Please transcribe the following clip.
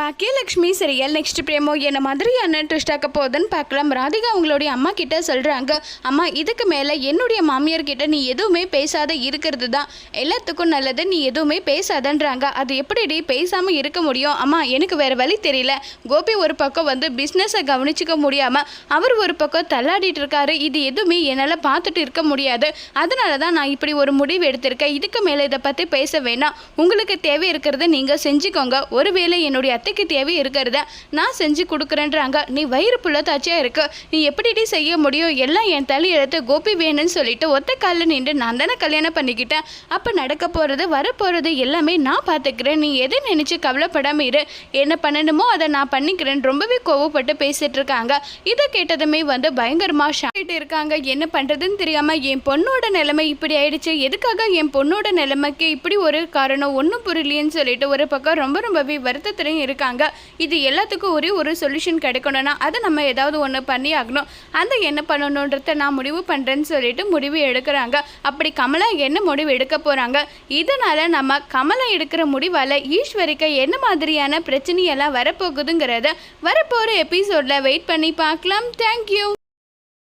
Bhagyalakshmi serial next பிரேமோ என்ன மாதிரியான twist ஆக்க போகுதுன்னு பார்க்கலாம். ராதிகா அவங்களுடைய அம்மா கிட்ட சொல்கிறாங்க அம்மா இதுக்கு மேலே என்னுடைய மாமியார் கிட்ட நீ எதுவுமே பேசாத இருக்கிறது தான். எல்லாத்துக்கும் நல்லது நீ எதுவுமே பேசாதன்றாங்க. அது எப்படிடி பேசாமல் இருக்க முடியும்? அம்மா எனக்கு வேறு வழி தெரியல. கோபி ஒரு பக்கம் வந்து பிஸ்னஸை கவனிச்சிக்க முடியாமல் அவர் ஒரு பக்கம் தள்ளாடிட்டு இருக்காரு. இது எதுவுமே என்னால் பார்த்துட்டு இருக்க முடியாது. அதனால தான் நான் இப்படி ஒரு முடிவு எடுத்திருக்கேன். இதுக்கு மேலே இதை பற்றி பேச வேணாம். உங்களுக்கு தேவை இருக்கிறத நீங்கள் செஞ்சுக்கோங்க. ஒருவேளை என்னுடைய அத்தைக்கு தேவை இருக்கிறத நான் செஞ்சு கொடுக்குறேன்றாங்க. நீ வயிறு புள்ளத்தாச்சியாக இருக்கு. நீ எப்படிடி செய்ய முடியும்? எல்லாம் என் தலையெழுத்து கோபி வேணும்னு சொல்லிட்டு ஒத்த காலில் நின்று நான் தானே கல்யாணம் பண்ணிக்கிட்டேன். அப்போ நடக்க போகிறது வரப்போகிறது எல்லாமே நான் பார்த்துக்கிறேன். நீ எதை நினச்சி கவலைப்படாமல் இரு. என்ன பண்ணணுமோ அதை நான் பண்ணிக்கிறேன் ரொம்பவே கோவப்பட்டு பேசிட்டு இருக்காங்க. இதை கேட்டதுமே வந்து பயங்கரமாக ஷாக்கிட்டு இருக்காங்க. என்ன பண்ணுறதுன்னு தெரியாமல் என் பொண்ணோட நிலைமை இப்படி ஆயிடுச்சு. எதுக்காக என் பொண்ணோட நிலைமைக்கு இப்படி ஒரு காரணம்? ஒன்றும் புரியலையேன்னு சொல்லிட்டு ஒரு பக்கம் ரொம்ப ரொம்பவே வருத்தத்துலையும் இருக்காங்க. இது எல்லாத்துக்கும் ஒரே ஒரு சொல்யூஷன் கிடைக்கணும்னா அதை நம்ம ஏதாவது ஒன்று பண்ணி ஆகணும். அந்த என்ன பண்ணணுன்றத நான் முடிவு பண்ணுறேன்னு சொல்லிட்டு முடிவு எடுக்கிறாங்க. அப்படி கமலா என்ன முடிவு எடுக்க போகிறாங்க இதனால் நம்ம கமலா எடுக்கிற முடிவால் ஈஸ்வரிக்கு என்ன மாதிரியான பிரச்சனையெல்லாம் வரப்போகுதுங்கிறத வரப்போகிற எபிசோடில் வெயிட் பண்ணி பார்க்கலாம். தேங்க்யூ